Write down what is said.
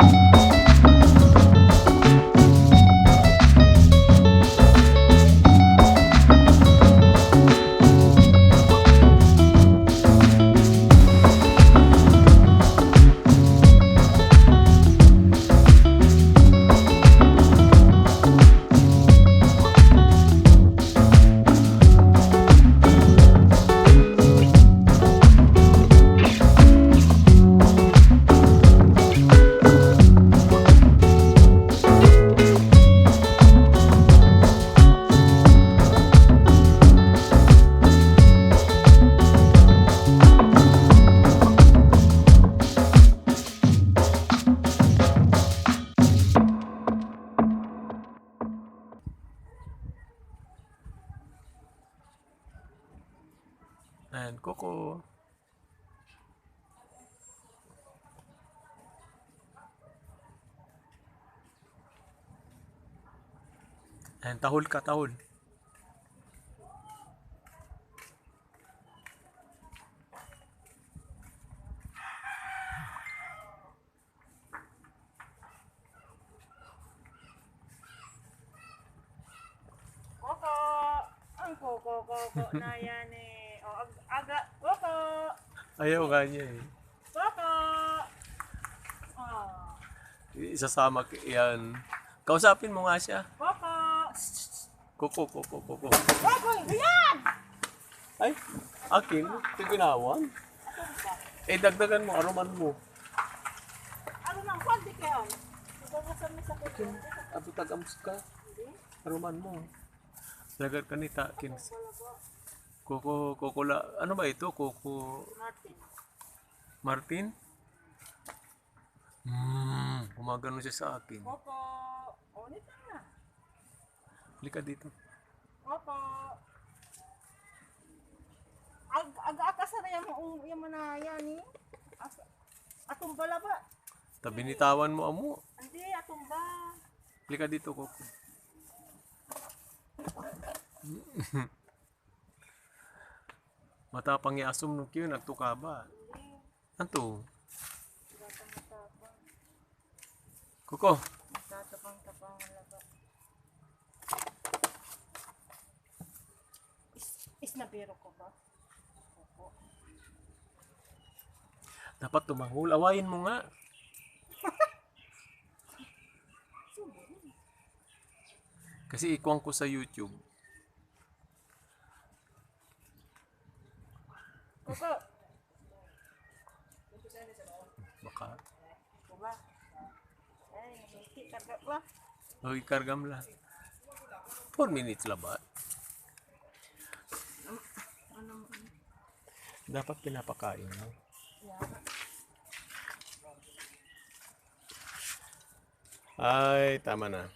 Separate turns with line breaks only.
Bye. Ayan, Coco. Ayan, tahol ka, tahol.
Koko! Ang koko, koko na yan eh. O, ag aga, koko!
Ayaw ka niya eh.
Koko! Oh,
Isasama k- yan. Kausapin mo nga siya.
koko!
Coco, Coco, Coco.
Koko, yan!
Ay, akin. Ito ginawan. Eh, dagdagan mo, aroman mo.
Ano nang kwaldi kayo? Ipagasan mo sa kuko.
Ato tagams ka. Aroman mo. Lagat ka ni Takin. Coco, Coco la. Ano ba ito? Coco
Martin.
Martin? Hmm, gumagano siya sa akin.
Koko! O, nito na.
Halika dito.
Koko! Ag aga-aka sa na yung yung mana yan eh. As- Atong bala ba?
Tabi nitawan mo amo.
Hindi, atong ba?
Halika dito, Coco. Matapang i-assume nung kiyo, nagtuka ba?
Hindi.
Anto?
Ba? Is, is na biro ko ba? Opo.
dapat tumahol. Awayin mo nga. Kasi ikuwang ko sa YouTube.
Koko!
Baka.
Ko ba? Ay, hindi karga ba?
O, ikargam lang. 4 minutes lang ba? Dapat pinapakain mo.
Yan.
Ay, tama na.